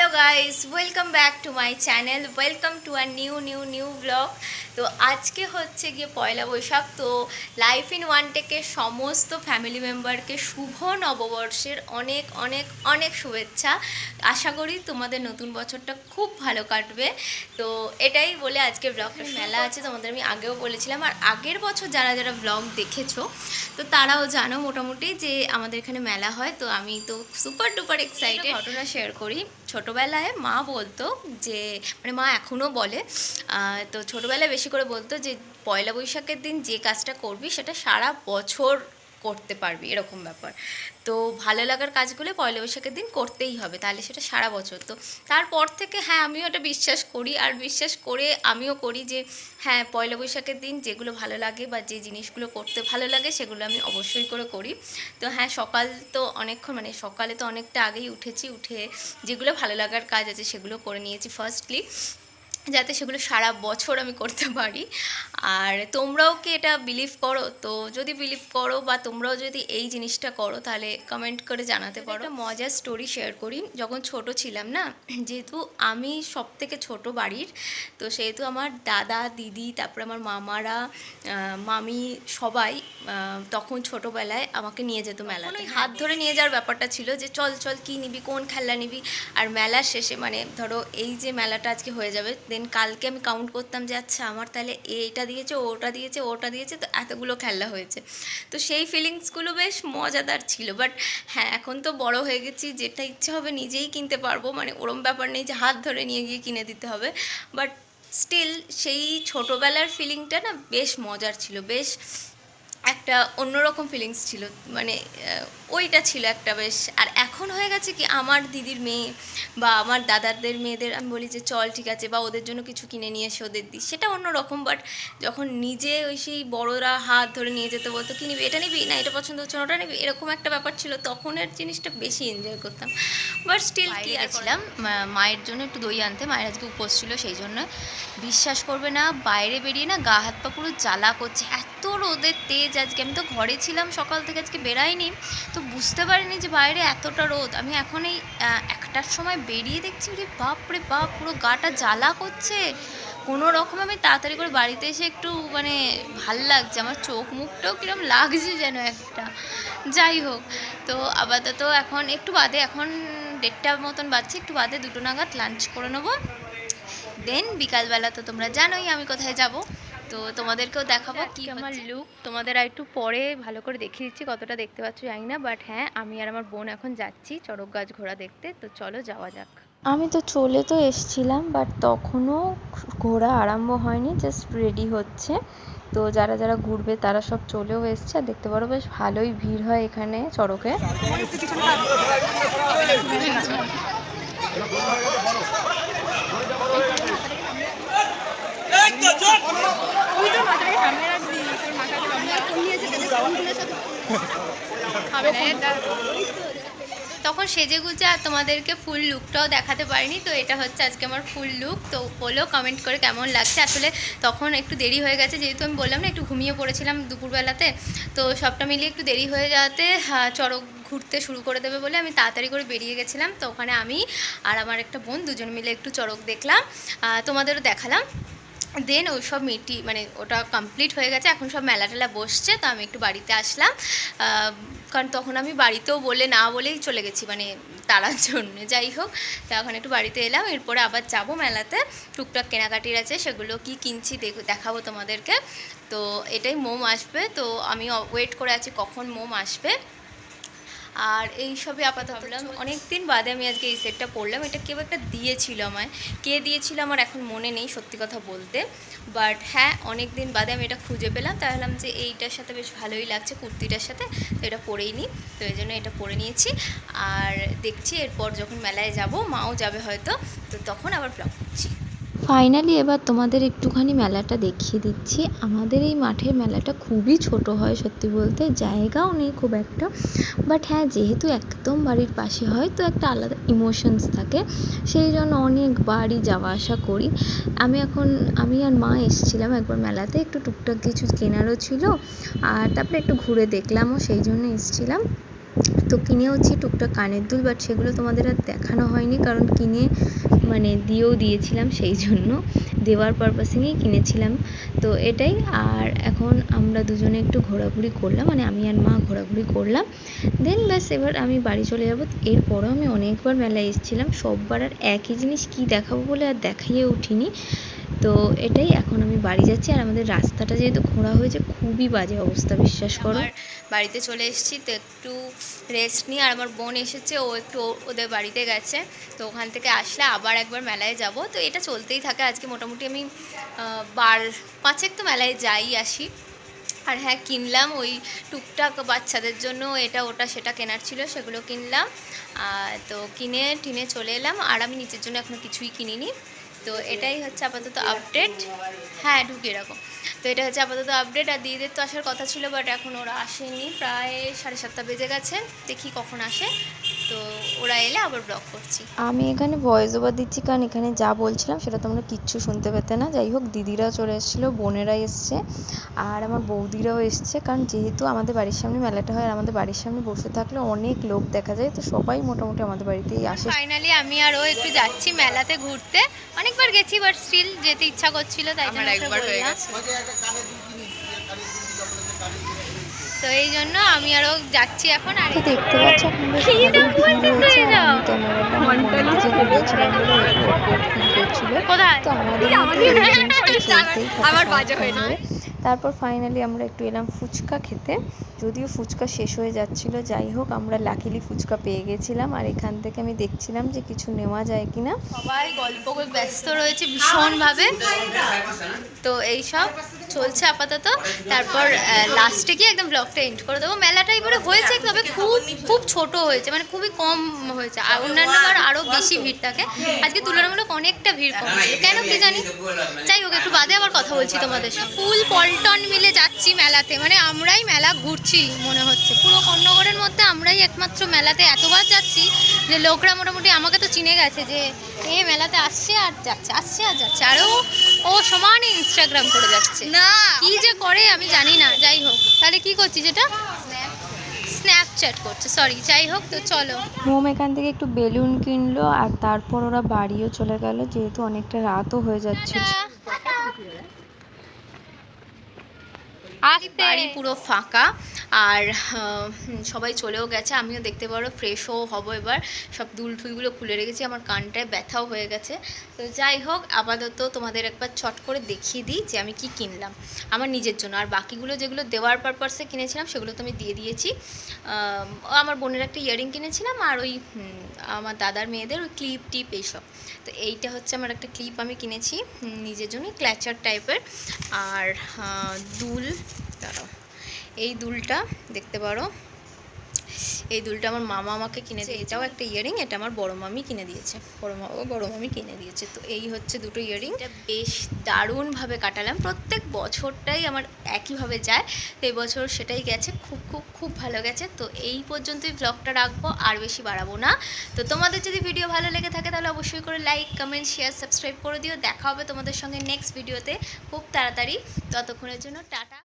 Hello guys welcome back to my channel welcome to our new new new blog তো আজকে হচ্ছে গিয়ে পয়লা বৈশাখ। তো লাইফ ইন ওয়ান টেকে সমস্ত ফ্যামিলি মেম্বারকে শুভ নববর্ষের অনেক অনেক অনেক শুভেচ্ছা। আশা করি তোমাদের নতুন বছরটা খুব ভালো কাটবে। তো এটাই বলে আজকে ব্লগটা মেলা আছে। তোমাদের আমি আগেও বলেছিলাম। আর আগের বছর যারা যারা ব্লগ দেখেছ তো তারাও জানো মোটামুটি যে আমাদের এখানে মেলা হয়। তো আমি তো সুপার ডুপার এক্সাইটেড ঘটনা শেয়ার করি। ছোটোবেলায় মা বলতো যে মানে মা এখনও বলে তো ছোটোবেলায় বেশি করে বলতো যে, পয়লা বৈশাখের দিন যে কাজটা করবি সেটা সারা বছর করতে পারবি, এরকম ব্যাপার। তো ভালো লাগার কাজগুলো পয়লা বৈশাখের দিন করতেই হবে, তাহলে সেটা সারা বছর। তো তারপর থেকে হ্যাঁ আমিও এটা বিশ্বাস করি, আর বিশ্বাস করে আমিও করি যে হ্যাঁ পয়লা বৈশাখের দিন যেগুলো ভালো লাগে বা যে জিনিসগুলো করতে ভালো লাগে সেগুলো আমি অবশ্যই করে করি। তো হ্যাঁ সকাল তো অনেকক্ষণ মানে সকালে তো অনেকটা আগেই উঠেছি, উঠে যেগুলো ভালো লাগার কাজ আছে সেগুলো করে নিয়েছি ফার্স্টলি যাতে সেগুলো সারা বছর আমি করতে পারি। আর তোমরাও কি এটা বিলিভ করো? তো যদি বিলিভ করো বা তোমরাও যদি এই জিনিসটা করো তাহলে কমেন্ট করে জানাতে পারো। মজার স্টোরি শেয়ার করি যখন ছোট ছিলাম না যেহেতু আমি সব থেকে ছোট বাড়ির তো সেহেতু আমার দাদা দিদি তারপরে আমার মামারা মামি সবাই তখন ছোটোবেলায় আমাকে নিয়ে যেত মেলাতে। হাত ধরে নিয়ে যাওয়ার ব্যাপারটা ছিল যে চল চল কী নিবি কোন খেলনা নিবি? আর মেলার শেষে মানে ধরো এই যে মেলাটা আজকে হয়ে যাবে দেন কালকে আমি কাউন্ট করতাম যে আচ্ছা আমার তাহলে এইটা দিয়েছে, ওটা দিয়েছে ওটা দিয়েছে, তো এতগুলো খেলা হয়েছে। তো সেই ফিলিংসগুলো বেশ মজাদার ছিল। বাট হ্যাঁ এখন তো বড় হয়ে গেছি, যেটা ইচ্ছে হবে নিজেই কিনতে পারব। মানে ওরম ব্যাপার নেই যে হাত ধরে নিয়ে গিয়ে কিনে দিতে হবে। বাট স্টিল সেই ছোটোবেলার ফিলিংটা না বেশ মজার ছিল। বেশ একটা অন্যরকম ফিলিংস ছিল। মানে ওইটা ছিল একটা বেশ। আর এখন হয়ে গেছে কি আমার দিদির মেয়ে বা আমার দাদাদের মেয়েদের আমি বলি যে চল ঠিক আছে বা ওদের জন্য কিছু কিনে নিয়ে এসে ওদের দিই সেটা অন্যরকম বাট যখন নিজে ওই সেই বড়রা হাত ধরে নিয়ে যেতে বলতো কি নিবি এটা নিবি? না এটা পছন্দ হচ্ছে না ওটা নিবি? এরকম একটা ব্যাপার ছিল। তখনের জিনিসটা বেশি এনজয় করতাম। বাট স্টিল কি গেছিলাম মায়ের জন্য একটু দই আনতে। মায়ের আজকে উপোস ছিল সেই জন্য। বিশ্বাস করবে না বাইরে বেরিয়ে না গা হাত পা পুরো জ্বালা করছে। এত রোদের তেজ আজকে। আমি তো ঘরে ছিলাম, সকাল থেকে আজকে বেরাইনি তো বুঝতে পারিনি যে বাইরে এতটা রোদ। আমি এখন এই একটার সময় বেরিয়ে দেখছি রে বাপ রে বাপ, পুরো গাটা জ্বালা করছে। কোনো রকম আমি তাড়াতাড়ি করে বাড়িতে এসে একটু মানে ভালো লাগছে। আমার চোখ মুখটাও কিরম লাগছে যেন একটা। যাই হোক, তো আপাতত এখন একটু বাদে, এখন দেড়টা মতন বাজছে, একটু বাদে দুটো নাগাদ লাঞ্চ করে নেব। দেন বিকালবেলা তো তোমরা জানোই আমি কোথায় যাব। তো তোমাদেরকেও দেখাবো কি আমার লুক তোমাদের আর একটু পরে ভালো করে দেখিয়ে দিচ্ছি কতটা দেখতে পাচ্ছ জানি না বাট হ্যাঁ আমি আর আমার বোন এখন যাচ্ছি চড়ক গাছ ঘোড়া দেখতে তো চলো যাওয়া যাক আমি তো চলে তো এসছিলাম বাট তখনও ঘোরা আরম্ভ হয়নি জাস্ট রেডি হচ্ছে তো যারা যারা ঘুরবে তারা সব চলেও এসছে আর দেখতে পারো বেশ ভালোই ভিড় হয় এখানে চড়কে তখন সেজে গুজে আর তোমাদেরকে ফুল লুকটাও দেখাতে পারিনি, তো এটা হচ্ছে আজকে আমার ফুল লুক তো বলেও কমেন্ট করে কেমন লাগছে? আসলে তখন একটু দেরি হয়ে গেছে, যেহেতু আমি বললাম না, একটু ঘুমিয়ে পড়েছিলাম দুপুরবেলাতে। তো সবটা মিলিয়ে একটু দেরি হয়ে যাওয়াতে চড়ক ঘুরতে শুরু করে দেবে বলে আমি তাড়াতাড়ি করে বেরিয়ে গেছিলাম। তো ওখানে আমি আর আমার একটা বোন দুজন মিলে একটু চড়ক দেখলাম। তোমাদেরও দেখালাম। দেন ওই সব মিটি মানে ওটা কমপ্লিট হয়ে গেছে, এখন সব মেলা টেলা বসছে, তো আমি একটু বাড়িতে আসলাম। কারণ তখন আমি বাড়িতেও বলে না বলেই চলে গেছি মানে তারার জন্য। যাই হোক, তো এখন একটু বাড়িতে এলাম, এরপরে আবার যাব মেলাতে। টুকটাক কেনাকাটির আছে, সেগুলো কি কিনছি দেখ- দেখাবো তোমাদেরকে। তো এটাই মোম আসবে, তো আমি ওয়েট করে আছি কখন মোম আসবে। আর এই সবই আপাতত ভাবলাম অনেক দিন বাদে আমি আজকে এই সেটটা পরলাম এটা কেউ একটা দিয়েছিল আমায়। কে দিয়েছিল আমার এখন মনে নেই সত্যি কথা বলতে। বাট হ্যাঁ অনেক দিন বাদে আমি এটা খুঁজে পেলাম। তাই ভাবলাম যে এইটার সাথে বেশ ভালোই লাগছে কুর্তিটার সাথে। তো এটা পরেই নিই তো এই জন্য এটা পরে নিয়েছি। আর দেখছি এরপর যখন মেলায় যাব মাও যাবে হয়তো। তো তখন আবার ব্লগ করছি। ফাইনালি এবার তোমাদের একটুখানি মেলাটা দেখিয়ে দিচ্ছি। আমাদের এই মাঠের মেলাটা খুবই ছোট হয়, সত্যি বলতে জায়গাও নেই খুব একটা। বাট হ্যাঁ যেহেতু একদম বাড়ির পাশে হয়, তো একটা আলাদা ইমোশনস থাকে। সেই জন্য অনেকবারই যাওয়া আসা করি। আমি এখন, আমি আর মা এসেছিলাম একবার মেলাতে, একটু টুকটাক কিছু কেনারও ছিল। আর তারপরে একটু ঘুরে দেখলামও, সেই জন্য এসেছিলাম। তো কিনেওছি টুকটাক কানের দুল বাট সেগুলো তোমাদের আর দেখানো হয়নি, কারণ কিনে মানে দিয়েও দিয়েছিলাম সেই জন্য। দেওয়ার পারপাসিংয়েই কিনেছিলাম। তো এটাই, আর এখন আমরা দুজনে একটু ঘোরাঘুরি করলাম মানে আমি আর মা ঘোরাঘুরি করলাম। দেন ব্যাস, এবার আমি বাড়ি চলে যাব। এরপরও আমি অনেকবার মেলায় এসেছিলাম। সববার আর একই জিনিস কি দেখাবো বলে আর দেখাইয়ে উঠিনি। তো এটাই, এখন আমি বাড়ি যাচ্ছি আর আমাদের রাস্তাটা যেহেতু খোঁড়া হয়েছে, খুবই বাজে অবস্থা, বিশ্বাস করো। বাড়িতে চলে এসেছি, তো একটু রেস্ট নিয়ে, আর আমার বোন এসেছে, ও একটু ওদের বাড়িতে গেছে, তো ওখান থেকে আসলে আবার একবার মেলায় যাব। তো এটা চলতেই থাকে, আজকে মোটামুটি আমি বার, পাঁচেক তো মেলায় যাই আসি। আর হ্যাঁ কিনলাম ওই টুকটাক বাচ্চাদের জন্য, এটা ওটা সেটা কেনার ছিল, সেগুলো কিনলাম। তো কিনে টিনে চলে এলাম, আর আমি নিজের জন্য এখনও কিছুই কিনিনি। তো এটাই হচ্ছে আপাতত আপডেট হ্যাঁ ঢুকিয়ে রাখো। তো এটা হচ্ছে আপাতত আপডেট আর দিদিদের তো আসার কথা ছিল বাট এখন ওরা আসেনি। প্রায় সাড়ে সাতটা বেজে গেছে। দেখি কখন আসে। তো ওরা এলে আবার ব্লগ করছি। আমি এখানে ভয়েস ওভার দিচ্ছি কারণ এখানে যা বলছিলাম সেটা তোমরা কিচ্ছু শুনতে পেতে না। যাই হোক দিদিরা চলে এসেছিল বোনেরা এসছে আর আমার বৌদিরাও এসছে কারণ যেহেতু আমাদের বাড়ির সামনে মেলাটা হয় আর আমাদের বাড়ির সামনে বসে থাকলে অনেক লোক দেখা যায় তো সবাই মোটামুটি আমাদের বাড়িতেই আসে। ফাইনালি আমি আর ও একটু যাচ্ছি মেলাতে ঘুরতে। অনেকবার গেছি বাট স্টিল যেতে ইচ্ছা করছিল তাই জন্য ওকে বললাম। তো এই জন্য আমি আরও যাচ্ছি এখন আর তো দেখতে পাচ্ছ হয়ে। তারপর ফাইনালি আমরা একটু এলাম ফুচকা খেতে। যদিও ফুচকা শেষ হয়ে যাচ্ছিল যাই হোক আমরা লাকিলি ফুচকা পেয়ে গেছিলাম। আর এখান থেকে আমি দেখছিলাম যে কিছু নেওয়া যায় কিনা। সবাই গল্প করে ব্যস্ত রয়েছে ভীষণভাবে। তো এই সব। চলছে আপাতত। তারপর লাস্টে গিয়ে একদম ব্লগটা এন্ড করে দেবো। মেলাটা এবারে হয়েছে তবে খুব খুব ছোট হয়েছে মানে খুবই কম হয়েছে। আর অন্যান্য বার আরও বেশি ভিড় থাকে। আজকে তুলনামূলক অনেকটা ভিড় কম। কেন কি জানি? যাই হোক, একটু বাদে আবার কথা বলছি তোমাদের সঙ্গে। ফুল পল্টন মিলে যাচ্ছি মেলাতে। মানে আমরাই মেলা ঘুরছি, মনে হচ্ছে। পুরো কর্ণগরের মধ্যে আমরাই একমাত্র মেলাতে এতবার যাচ্ছি যে লোকরা মোটামুটি আমাকে তো চিনে গেছে যে, এ মেলাতে আসছে আর যাচ্ছে, আসছে আর যাচ্ছে। আরও ও সমানে ইনস্টাগ্রাম করে যাচ্ছে। না। কি যে করে আমি জানি না। যাই হোক তাহলে কি করছি যেটা স্ন্যাপচ্যাট করছে সরি যাই হোক তো চলো। মোম এখান থেকে একটু বেলুন কিনলো আর তারপর ওরা বাড়িও চলে গেল যেহেতু অনেকটা রাতও হয়ে যাচ্ছিল বাড়ি পুরো ফাঁকা। আর সবাই চলেও গেছে, আমিও দেখতে পারো, ফ্রেশও হব এবার। সব দুল টুলগুলো খুলে রেখেছি, আমার কানটায় ব্যথাও হয়ে গেছে। তো যাই হোক, আপাতত তোমাদের একবার চট করে দেখিয়ে দিই যে আমি কি কিনলাম। আমার নিজের জন্য, আর বাকিগুলো যেগুলো দেওয়ার পারপাসে কিনেছিলাম, সেগুলো তো আমি দিয়ে দিয়েছি। আমার বোনের একটা ইয়ারিং কিনেছিলাম, আর ওই আমার দাদার মেয়েদের ওই ক্লিপ টিপ এইসব। তো এইটা হচ্ছে আমার একটা ক্লিপ আমি কিনেছি নিজের জন্য ক্ল্যাচার টাইপের আর দুল, দাঁড়াও। এই দুলটা, দেখতে পারো। এই দুলটা আমার মামা আমাকে কিনে দিয়েছে। এটাও একটা ইয়ারিং এটা আমার বড় মামি কিনে দিয়েছে। বড় মা ও বড় মামি কিনে দিয়েছে। তো এই হচ্ছে দুটো ইয়ারিং এটা বেশ দারুণভাবে কাটালাম। প্রত্যেক বছরটাই আমার একইভাবে যায়। তো এই বছর সেটাই গেছে। খুব খুব খুব ভালো গেছে। তো এই পর্যন্তই ব্লগটা রাখব। আর বেশি বাড়াবো না। তো তোমাদের যদি ভিডিও ভালো লেগে থাকে, তাহলে অবশ্যই করে লাইক কমেন্ট শেয়ার সাবস্ক্রাইব করে দিও। দেখা হবে তোমাদের সঙ্গে নেক্সট ভিডিওতে খুব তাড়াতাড়ি। ততক্ষণের জন্য টাটা।